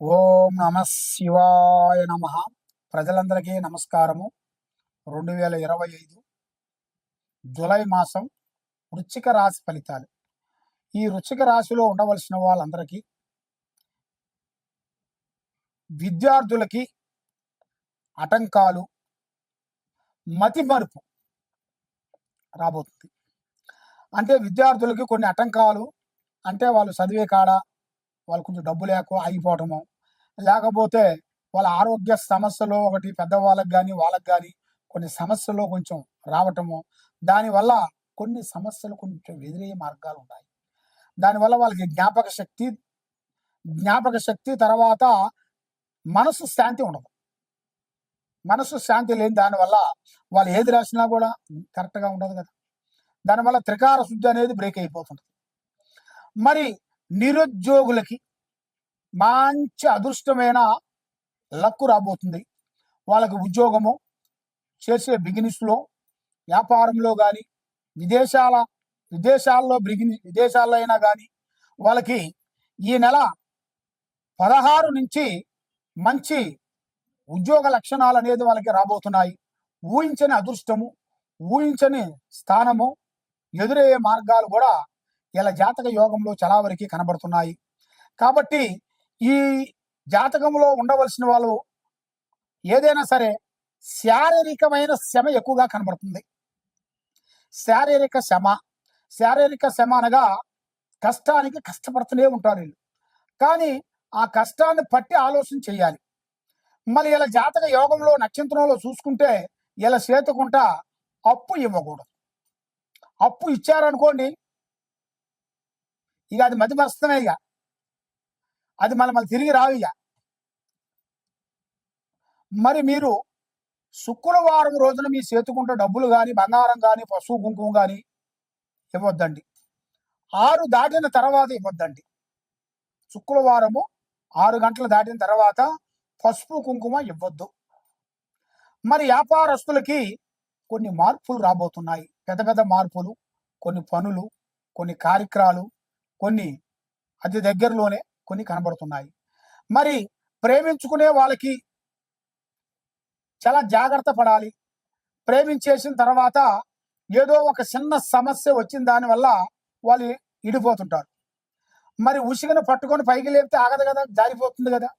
ఓం నమ శివాయ నమ. ప్రజలందరికీ నమస్కారము. రెండు వేల ఇరవై ఐదు జూలై మాసం వృచ్చిక రాశి ఫలితాలు. ఈ వృచ్చిక రాశిలో ఉండవలసిన వాళ్ళందరికీ విద్యార్థులకి ఆటంకాలు మతి మరుపు రాబోతుంది. అంటే విద్యార్థులకి కొన్ని ఆటంకాలు అంటే వాళ్ళు చదివే కాడ వాళ్ళు కొంచెం డబ్బు లేక ఆగిపోవటము. లేకపోతే వాళ్ళ ఆరోగ్య సమస్యలు ఒకటి పెద్దవాళ్ళకి కానీ వాళ్ళకి కానీ కొన్ని సమస్యలు కొంచెం రావటము. దానివల్ల కొన్ని సమస్యలు కొంచెం ఎదురయ్యే మార్గాలు ఉన్నాయి దానివల్ల వాళ్ళకి జ్ఞాపక శక్తి జ్ఞాపక శక్తి తర్వాత మనసు శాంతి ఉండదు. మనసు శాంతి లేని దానివల్ల వాళ్ళు ఏది రాసినా కూడా కరెక్ట్గా ఉండదు కదా. దానివల్ల త్రికార శుద్ధి అనేది బ్రేక్ అయిపోతుంది మరి నిరుద్యోగులకి మంచి అదృష్టమైన లక్కు రాబోతుంది. వాళ్ళకి ఉద్యోగము చేసే బిజినెస్లో వ్యాపారంలో కానీ విదేశాల విదేశాల్లో బిగిని విదేశాల్లో అయినా కానీ వాళ్ళకి ఈ నెల పదహారు నుంచి మంచి ఉద్యోగ లక్షణాలు అనేది వాళ్ళకి రాబోతున్నాయి. ఊహించని అదృష్టము ఊహించని స్థానము ఎదురయ్యే మార్గాలు కూడా ఇలా జాతక యోగంలో చాలా వరకు కనబడుతున్నాయి. కాబట్టి ఈ జాతకంలో ఉండవలసిన వాళ్ళు ఏదైనా సరే శారీరకమైన శ్రమ ఎక్కువగా కనబడుతుంది. శారీరక శ్రమ శారీరక శ్రమ అనగా కష్టానికి కష్టపడుతూనే ఉంటారు వీళ్ళు. కానీ ఆ కష్టాన్ని పట్టి ఆలోచన చేయాలి. మళ్ళీ ఇలా జాతక యోగంలో నక్షత్రంలో చూసుకుంటే ఇలా చేతుకుంటా అప్పు ఇవ్వకూడదు. అప్పు ఇచ్చారనుకోండి ఇక అది మతి ఇక. అది మళ్ళీ మళ్ళీ తిరిగి రావు ఇక. మరి మీరు శుక్రవారం రోజున మీ చేతుకుంటే డబ్బులు కానీ బంగారం కానీ పశువు కుంకుమ కానీ ఇవ్వద్దండి. ఆరు దాటిన తర్వాత ఇవ్వద్దండి. శుక్రవారము ఆరు గంటలు దాటిన తర్వాత పసుపు కుంకుమ ఇవ్వద్దు. మరి వ్యాపారస్తులకి కొన్ని మార్పులు రాబోతున్నాయి. పెద్ద పెద్ద మార్పులు కొన్ని పనులు కొన్ని కార్యక్రమాలు కొన్ని అతి దగ్గరలోనే కొన్ని కనబడుతున్నాయి. మరి ప్రేమించుకునే వాళ్ళకి చాలా జాగ్రత్త పడాలి. ప్రేమించేసిన తర్వాత ఏదో ఒక చిన్న సమస్య వచ్చిన దానివల్ల వాళ్ళు ఇడిపోతుంటారు. మరి ఉసిగను పట్టుకొని పైకి లేపితే ఆగదు కదా జారిపోతుంది కదా.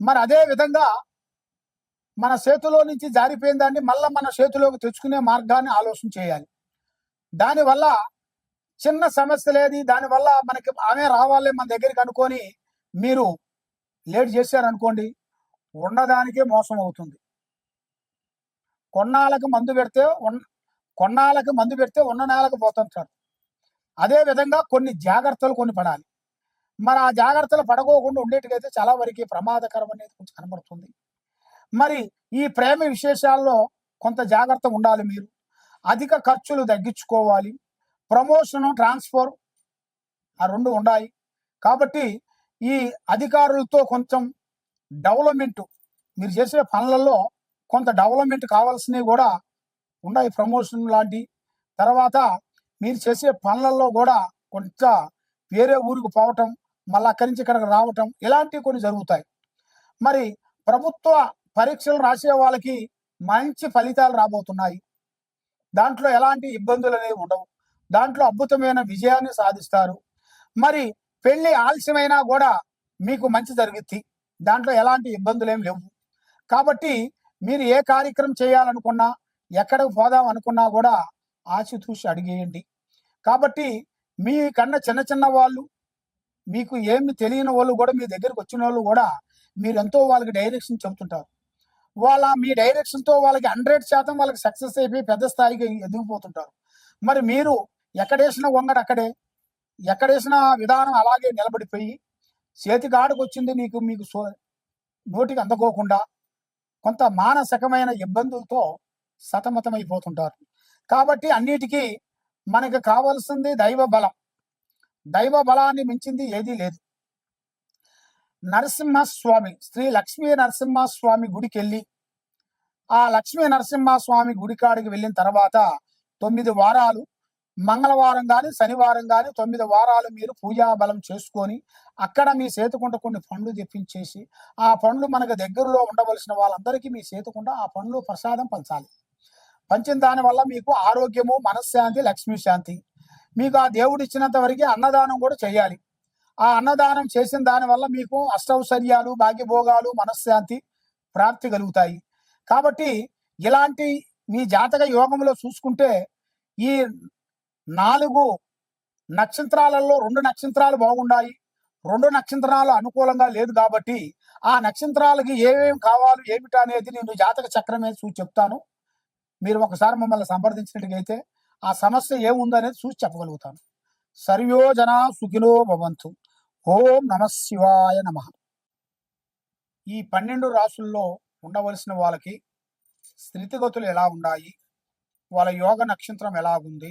మరి అదే విధంగా మన చేతిలో నుంచి జారిపోయిన దాన్ని మళ్ళీ మన చేతిలోకి తెచ్చుకునే మార్గాన్ని ఆలోచన చేయాలి. దానివల్ల చిన్న సమస్య లేదు. దానివల్ల మనకి ఆమె రావాలి మన దగ్గరికి అనుకొని మీరు లేట్ చేశారనుకోండి ఉన్నదానికే మోసం అవుతుంది. కొన్నాళ్ళకి మందు పెడితే ఉన్న కొన్నాళ్ళకి మందు పెడితే ఉన్న నేలకు పోతుంటారు అదే విధంగా కొన్ని జాగ్రత్తలు కొన్ని పడాలి. మరి ఆ జాగ్రత్తలు పడకోకుండా ఉండేటికైతే చాలా వరకు ప్రమాదకరం అనేది కొంచెం కనబడుతుంది. మరి ఈ ప్రేమ విశేషాల్లో కొంత జాగ్రత్త ఉండాలి మీరు. అధిక ఖర్చులు తగ్గించుకోవాలి. ప్రమోషన్ ట్రాన్స్ఫర్ ఆ రెండు ఉన్నాయి కాబట్టి ఈ అధికారులతో కొంచెం డెవలప్మెంట్ మీరు చేసే పనులలో కొంత డెవలప్మెంట్ కావాల్సినవి కూడా ఉన్నాయి ప్రమోషన్ లాంటి. తర్వాత మీరు చేసే పనులలో కూడా కొంత వేరే ఊరికి పోవటం మళ్ళీ అక్కడి నుంచి ఇక్కడికి రావటం ఇలాంటివి కొన్ని జరుగుతాయి. మరి ప్రభుత్వ పరీక్షలు రాసే వాళ్ళకి మంచి ఫలితాలు రాబోతున్నాయి. దాంట్లో ఎలాంటి ఇబ్బందులు అనేవి ఉండవు. దాంట్లో అద్భుతమైన విజయాన్ని సాధిస్తారు. మరి పెళ్ళి ఆలస్యమైనా కూడా మీకు మంచి జరుగుద్ది. దాంట్లో ఎలాంటి ఇబ్బందులు ఏం లేవు. కాబట్టి మీరు ఏ కార్యక్రమం చేయాలనుకున్నా ఎక్కడికి పోదాం అనుకున్నా కూడా ఆచితూసి అడిగేయండి. కాబట్టి మీ కన్నా చిన్న చిన్న వాళ్ళు మీకు ఏమి తెలియని వాళ్ళు కూడా మీ దగ్గరికి వచ్చిన వాళ్ళు కూడా మీరు ఎంతో వాళ్ళకి డైరెక్షన్ చెబుతుంటారు. వాళ్ళ మీ డైరెక్షన్తో వాళ్ళకి హండ్రెడ్ శాతం వాళ్ళకి సక్సెస్ అయిపోయి పెద్ద స్థాయికి ఎదిగిపోతుంటారు. మరి మీరు ఎక్కడేసిన వంగడు అక్కడే. ఎక్కడేసిన విధానం అలాగే నిలబడిపోయి చేతికి వచ్చింది నీకు మీకు సో నోటికి అందుకోకుండా కొంత మానసికమైన ఇబ్బందులతో సతమతమైపోతుంటారు. కాబట్టి అన్నిటికీ మనకు కావాల్సింది దైవ బలం. దైవ బలాన్ని మించింది ఏదీ లేదు. నరసింహస్వామి శ్రీ లక్ష్మీ నరసింహస్వామి గుడికి వెళ్ళి ఆ లక్ష్మీ నరసింహస్వామి గుడి కాడికి వెళ్ళిన తర్వాత తొమ్మిది వారాలు మంగళవారం కానీ శనివారం కానీ తొమ్మిది వారాలు మీరు పూజా బలం చేసుకొని అక్కడ మీ సేతుకుంట కొన్ని పండ్లు తెప్పించేసి ఆ పండ్లు మనకు దగ్గరలో ఉండవలసిన వాళ్ళందరికీ మీ సేతుకుంట ఆ పండ్లు ప్రసాదం పంచాలి. పంచిన దానివల్ల మీకు ఆరోగ్యము మనశ్శాంతి లక్ష్మీ శాంతి. మీకు ఆ దేవుడు ఇచ్చినంత వరకు అన్నదానం కూడా చేయాలి. ఆ అన్నదానం చేసిన దానివల్ల మీకు అష్టౌశ్వర్యాలు భాగ్యభోగాలు మనశ్శాంతి ప్రాప్తి కలుగుతాయి. కాబట్టి ఇలాంటి మీ జాతక యోగంలో చూసుకుంటే ఈ నాలుగు నక్షత్రాలలో రెండు నక్షత్రాలు బాగుండాయి రెండు నక్షత్రాలు అనుకూలంగా లేదు కాబట్టి ఆ నక్షత్రాలకి ఏమేమి కావాలి ఏమిటి అనేది నేను జాతక చక్రమే చూసి చెప్తాను. మీరు ఒకసారి మమ్మల్ని సంప్రదించినట్టుగైతే ఆ సమస్య ఏముందనేది చూసి చెప్పగలుగుతాను. సర్వయోజన సుఖినో భవంతు. ఓం నమ శివాయ నమ. ఈ పన్నెండు రాసుల్లో ఉండవలసిన వాళ్ళకి స్థితిగతులు ఎలా ఉన్నాయి వాళ్ళ యోగ నక్షత్రం ఎలా ఉంది?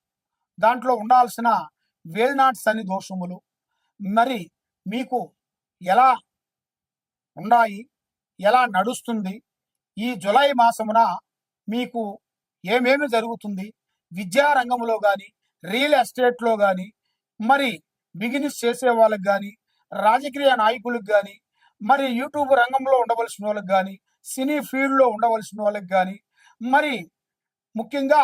దాంట్లో ఉండాల్సిన వేల్నాట్ అని దోషములు. మరి మీకు ఎలా ఉన్నాయి? ఎలా నడుస్తుంది? ఈ జులై మాసమున మీకు ఏమేమి జరుగుతుంది? విద్యా రంగంలో కానీ రియల్ ఎస్టేట్లో కానీ మరి బిజినెస్ చేసే వాళ్ళకి కానీ రాజకీయ నాయకులకు కానీ మరి యూట్యూబ్ రంగంలో ఉండవలసిన వాళ్ళకి కానీ సినీ ఫీల్డ్లో ఉండవలసిన వాళ్ళకి కానీ మరి ముఖ్యంగా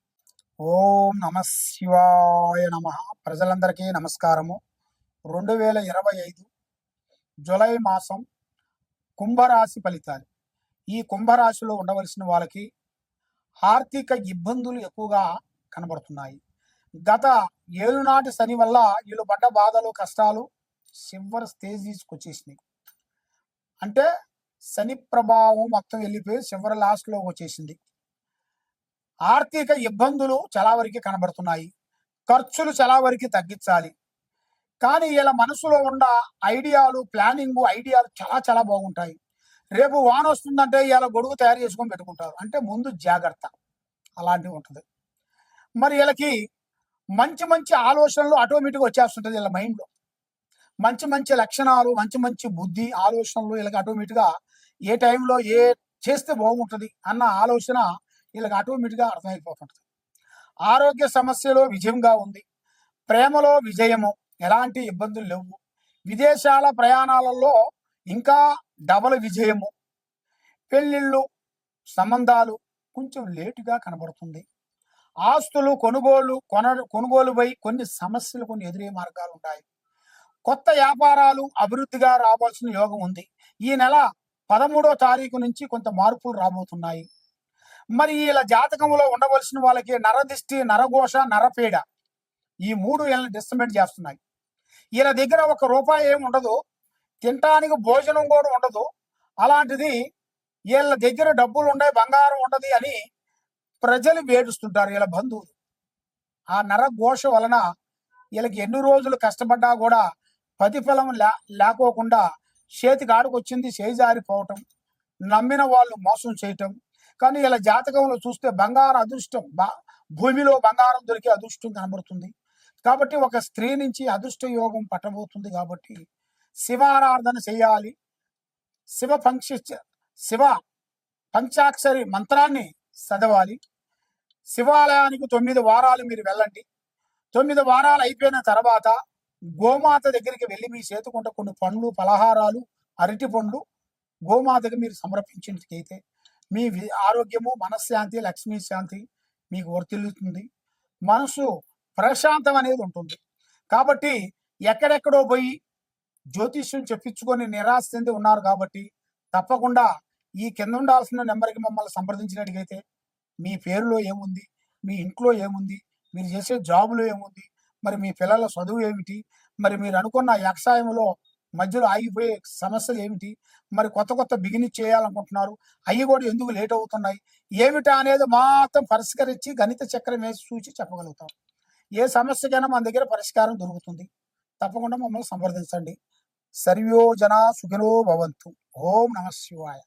ఓం నమ శివాయ నమ. ప్రజలందరికీ నమస్కారము. రెండు వేల ఇరవై ఐదు జులై మాసం కుంభరాశి ఫలితాలు. ఈ కుంభరాశిలో ఉండవలసిన వాళ్ళకి ఆర్థిక ఇబ్బందులు ఎక్కువగా కనబడుతున్నాయి. గత ఏలునాటి శని వల్ల వీళ్ళు పడ్డ బాధలు కష్టాలు చివరి స్టేజ్ తీసుకొచ్చేసినాయి అంటే శని ప్రభావం మొత్తం వెళ్ళిపోయి చివరి లాస్ట్లోకి వచ్చేసింది. ఆర్థిక ఇబ్బందులు చాలా వరకు కనబడుతున్నాయి. ఖర్చులు చాలా వరకు తగ్గించాలి. కానీ వీళ్ళ మనసులో ఉన్న ఐడియాలు ప్లానింగ్ ఐడియాలు చాలా చాలా బాగుంటాయి. రేపు వాన వస్తుందంటే ఇలా గొడుగు తయారు చేసుకొని పెట్టుకుంటారు. అంటే ముందు జాగ్రత్త. అలాంటివి ఉంటుంది. మరి వీళ్ళకి మంచి మంచి ఆలోచనలు ఆటోమేటిక్గా వచ్చేస్తుంటుంది వీళ్ళ మైండ్లో. మంచి మంచి లక్షణాలు మంచి మంచి బుద్ధి ఆలోచనలు వీళ్ళకి ఆటోమేటిక్గా ఏ టైంలో ఏ చేస్తే బాగుంటుంది అన్న ఆలోచన వీళ్ళకి ఆటోమేటిక్గా అర్థమైపోతుంటుంది. ఆరోగ్య సమస్యలో విజయంగా ఉంది. ప్రేమలో విజయము ఎలాంటి ఇబ్బందులు లేవు. విదేశాల ప్రయాణాలలో ఇంకా డబల్ విజయము పెళ్ళిళ్ళు సంబంధాలు కొంచెం లేటుగా కనబడుతుంది. ఆస్తులు కొనుగోలు కొన కొనుగోలుపై కొన్ని సమస్యలు కొన్ని ఎదురయ్యే మార్గాలు ఉంటాయి కొత్త వ్యాపారాలు అభివృద్ధిగా రావాల్సిన యోగం ఉంది. ఈ నెల పదమూడో తారీఖు నుంచి కొంత మార్పులు రాబోతున్నాయి. మరి వీళ్ళ జాతకంలో ఉండవలసిన వాళ్ళకి నరదిష్టి నరఘోష నరపీడ ఈ మూడు వీళ్ళని డిస్టర్బెంట్ చేస్తున్నాయి. వీళ్ళ దగ్గర ఒక రూపాయి ఏమి ఉండదు తినటానికి భోజనం కూడా ఉండదు. అలాంటిది వీళ్ళ దగ్గర డబ్బులు ఉన్నాయి బంగారం ఉండదు అని ప్రజలు వేడుస్తుంటారు వీళ్ళ బంధువులు. ఆ నరఘోష వలన వీళ్ళకి ఎన్ని రోజులు కష్టపడ్డా కూడా ప్రతిఫలం లే లేకోకుండా చేతికి ఆడుకొచ్చింది చేజారిపోవటం నమ్మిన వాళ్ళు మోసం చేయటం కానీ ఇలా జాతకంలో చూస్తే బంగారు అదృష్టం బా భూమిలో బంగారం దొరికే అదృష్టం కనబడుతుంది. కాబట్టి ఒక స్త్రీ నుంచి అదృష్ట యోగం పట్టబోతుంది కాబట్టి శివారాధన చేయాలి. శివ పంక్ష శివ పంచాక్షరి మంత్రాన్ని చదవాలి. శివాలయానికి తొమ్మిది వారాలు మీరు వెళ్ళండి. తొమ్మిది వారాలు అయిపోయిన తర్వాత గోమాత దగ్గరికి వెళ్ళి మీ చేతుకుంట కొన్ని పండ్లు పలహారాలు అరటి పండ్లు గోమాతకి మీరు సమర్పించినట్లయితే మీ ఆరోగ్యము మనశ్శాంతి లక్ష్మీ శాంతి మీకు వర్తిల్లుతుంది. మనసు ప్రశాంతం అనేది ఉంటుంది. కాబట్టి ఎక్కడెక్కడో పోయి జ్యోతిష్యం చెప్పించుకొని నిరాశ చెంది ఉన్నారు కాబట్టి తప్పకుండా ఈ కింద ఉండాల్సిన నెంబర్కి మమ్మల్ని సంప్రదించినట్టుగైతే మీ పేరులో ఏముంది మీ ఇంట్లో ఏముంది మీరు చేసే జాబులో ఏముంది మరి మీ పిల్లల చదువు ఏమిటి మరి మీరు అనుకున్న వ్యవసాయంలో మధ్యలో ఆగిపోయే సమస్యలు ఏమిటి? మరి కొత్త కొత్త బిగినింగ్ చేయాలనుకుంటున్నారు. అవి కూడా ఎందుకు లేట్ అవుతున్నాయి? ఏమిటా అనేది మాత్రం పరిష్కరించి గణిత చక్రం వేసి చూసి చెప్పగలుగుతాం. ఏ సమస్యకైనా మన దగ్గర పరిష్కారం దొరుకుతుంది. తప్పకుండా మమ్మల్ని సంప్రదించండి. సర్వ్యోజన జన సుఖినో భవంతు. ఓం నమ శివాయ.